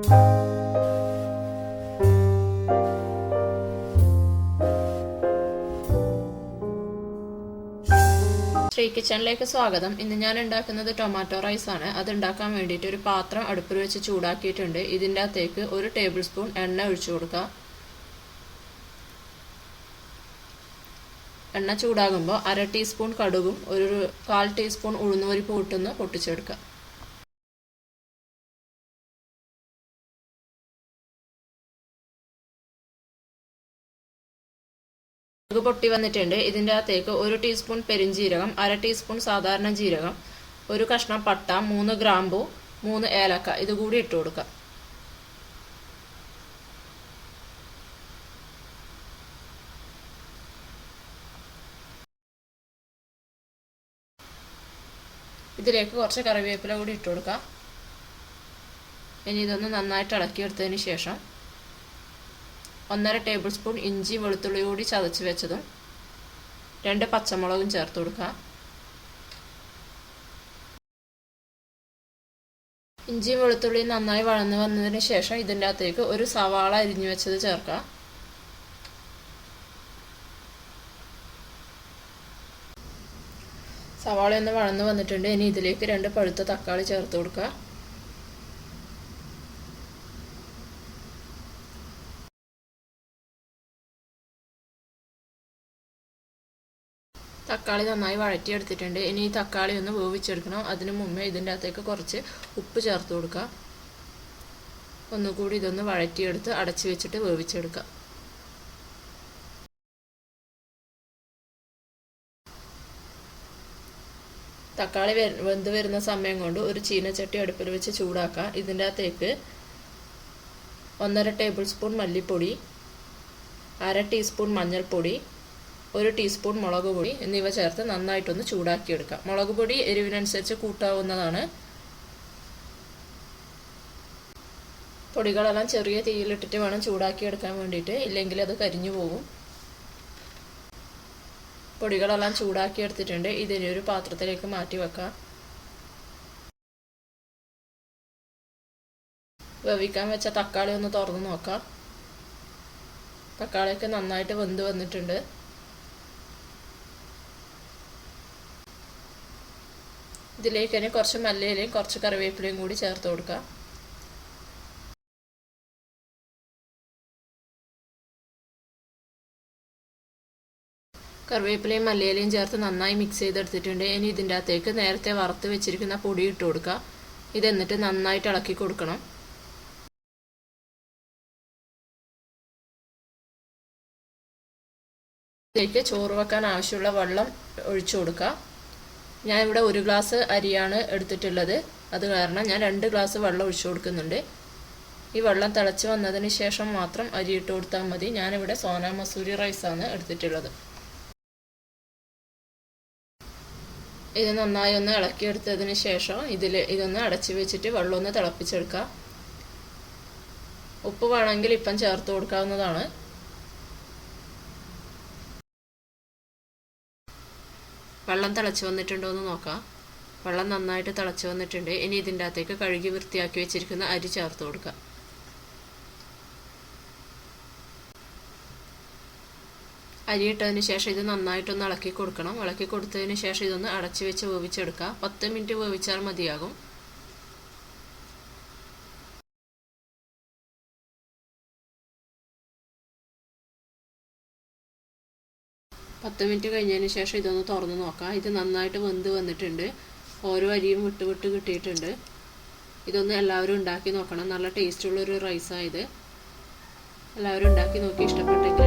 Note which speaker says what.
Speaker 1: ശ്രീ കിച്ചണിലേക്ക് സ്വാഗതം. ഇന്ന് ഞാൻ ഉണ്ടാക്കുന്നത് ടൊമാറ്റോ റൈസ് ആണ്. അത് ഉണ്ടാക്കാൻ വേണ്ടിയിട്ട് ഒരു പാത്രം അടുപ്പിൽ വെച്ച് ചൂടാക്കിയിട്ടുണ്ട്. ഇതിന്റെ അകത്തേക്ക് ഒരു ടേബിൾ സ്പൂൺ എണ്ണ ഒഴിച്ചു കൊടുക്കുക എണ്ണ ചൂടാകുമ്പോൾ അര ടീസ്പൂൺ കടുകും ഒരു കാൽ ടീസ്പൂൺ ഉഴുന്നുപരിപ്പ് ഇട്ടൊന്ന് പൊട്ടിച്ചെടുക്കുക കടുക് പൊട്ടി വന്നിട്ടുണ്ട്. ഇതിന്റെ അകത്തേക്ക് ഒരു ടീസ്പൂൺ പെരിഞ്ജീരകം അര ടീസ്പൂൺ സാധാരണ ജീരകം ഒരു കഷ്ണം പട്ട മൂന്ന് ഗ്രാമ്പു മൂന്ന് ഏലക്ക. ഇതുകൂടി ഇട്ട് കൊടുക്കുക. ഇതിലേക്ക് കുറച്ച് കറിവേപ്പില കൂടി ഇട്ട് കൊടുക്കുക. ഇനി ഇതൊന്ന് നന്നായിട്ട് ഇളക്കിയെടുത്തതിന് ശേഷം ഒന്നര ടേബിൾ സ്പൂൺ ഇഞ്ചി വെളുത്തുള്ളി കൂടി ചതച്ച് വെച്ചതും രണ്ട് പച്ചമുളകും ചേർത്ത് കൊടുക്കുക. ഇഞ്ചിയും വെളുത്തുള്ളിയും നന്നായി വഴന്നു വന്നതിന് ശേഷം ഇതിന്റെ അകത്തേക്ക് ഒരു സവാള അരിഞ്ഞു വെച്ചത് ചേർക്കുക. സവാള ഒന്ന് വഴന്നു വന്നിട്ടുണ്ട്. ഇനി ഇതിലേക്ക് രണ്ട് പഴുത്ത തക്കാളി ചേർത്ത് കൊടുക്കുക. തക്കാളി നന്നായി വഴറ്റിയെടുത്തിട്ടുണ്ട്. ഇനി ഈ തക്കാളി ഒന്ന് വേവിച്ചെടുക്കണം. അതിനു മുമ്പേ ഇതിന്റെ അകത്തേക്ക് കുറച്ച് ഉപ്പ് ചേർത്ത് കൊടുക്കുക. ഒന്നുകൂടി ഇതൊന്ന് വഴറ്റിയെടുത്ത് അടച്ചു വെച്ചിട്ട് വേവിച്ചെടുക്കുക. തക്കാളി വെന്ത് വരുന്ന സമയം കൊണ്ട് ഒരു ചീനച്ചട്ടി അടുപ്പിൽ വെച്ച് ചൂടാക്കുക ഇതിന്റെ അകത്തേക്ക് ഒന്നര ടേബിൾ സ്പൂൺ മല്ലിപ്പൊടി അര ടീസ്പൂൺ മഞ്ഞൾപ്പൊടി ഒരു ടീസ്പൂൺ മുളക് പൊടി എന്നിവ ചേർത്ത് നന്നായിട്ടൊന്ന് ചൂടാക്കിയെടുക്കാം. മുളക് പൊടി എരിവിനനുസരിച്ച് കൂട്ടാവുന്നതാണ്. പൊടികളെല്ലാം ചെറിയ തീയിലിട്ടിട്ട് വേണം ചൂടാക്കിയെടുക്കാൻ വേണ്ടിയിട്ട്. ഇല്ലെങ്കിൽ അത് കരിഞ്ഞു പോകും പൊടികളെല്ലാം ചൂടാക്കിയെടുത്തിട്ടുണ്ട്. ഇതിനെ ഒരു പാത്രത്തിലേക്ക് മാറ്റി വെക്കാം. വേവിക്കാൻ വെച്ച തക്കാളി ഒന്ന് തുറന്ന് നോക്കാം. തക്കാളിയൊക്കെ നന്നായിട്ട് വെന്ത് വന്നിട്ടുണ്ട്. ഇതിലേക്ക് തന്നെ കുറച്ച് മല്ലിയിലയും കുറച്ച് കറിവേപ്പിലയും കൂടി ചേർത്ത് കൊടുക്കുക. കറിവേപ്പിലയും മല്ലിയിലയും ചേർത്ത് നന്നായി മിക്സ് ചെയ്തെടുത്തിട്ടുണ്ട്. ഇനി ഇതിന്റെ അകത്തേക്ക് നേരത്തെ വറുത്ത് വെച്ചിരിക്കുന്ന പൊടി ഇട്ട് കൊടുക്കുക. ഇത് എന്നിട്ട് നന്നായിട്ട് ഇളക്കി കൊടുക്കണം. ഇതിലേക്ക് ചോറ് വെക്കാൻ ആവശ്യമുള്ള വെള്ളം ഒഴിച്ചു കൊടുക്കുക. ഞാൻ ഇവിടെ ഒരു ഗ്ലാസ് അരിയാണ് എടുത്തിട്ടുള്ളത്. അത് കാരണം ഞാൻ രണ്ട് ഗ്ലാസ് വെള്ളം ഒഴിച്ചു കൊടുക്കുന്നുണ്ട്. ഈ വെള്ളം തിളച്ച് വന്നതിന് ശേഷം മാത്രം അരി ഇട്ട് കൊടുത്താൽ മതി. ഞാനിവിടെ സോന മസൂരി റൈസാണ് എടുത്തിട്ടുള്ളത്. ഇത് നന്നായി ഒന്ന് ഇളക്കിയെടുത്തതിന് ശേഷം ഇതിൽ ഇതൊന്ന് അടച്ചു വെച്ചിട്ട് വെള്ളം ഒന്ന് തിളപ്പിച്ചെടുക്കുക ഉപ്പ് വേണമെങ്കിൽ ഇപ്പം ചേർത്ത് കൊടുക്കാവുന്നതാണ്. വെള്ളം തിളച്ച് വന്നിട്ടുണ്ടോ എന്ന് നോക്കാം. വെള്ളം നന്നായിട്ട് തിളച്ച് വന്നിട്ടുണ്ട്. ഇനി ഇതിന്റെ അകത്തേക്ക് കഴുകി വൃത്തിയാക്കി വെച്ചിരിക്കുന്ന അരി ചേർത്ത് കൊടുക്കുക അരി ഇട്ടതിന് ശേഷം ഇത് നന്നായിട്ടൊന്ന് ഇളക്കി കൊടുക്കണം. ഇളക്കി കൊടുത്തതിന് ശേഷം ഇതൊന്ന് അടച്ചു വെച്ച് വേവിച്ചെടുക്കുക പത്ത് മിനിറ്റ് വേവിച്ചാൽ മതിയാകും. പത്ത് മിനിറ്റ് കഴിഞ്ഞതിന് ശേഷം ഇതൊന്ന് തുറന്ന് നോക്കാം. ഇത് നന്നായിട്ട് വെന്ത് വന്നിട്ടുണ്ട്. ഓരോ അരിയും വിട്ട് വിട്ട് കിട്ടിയിട്ടുണ്ട്. ഇതൊന്ന് എല്ലാവരും ഉണ്ടാക്കി നോക്കണം. നല്ല ടേസ്റ്റുള്ളൊരു റൈസായത് എല്ലാവരും ഉണ്ടാക്കി നോക്കി. ഇഷ്ടപ്പെട്ടെങ്കിൽ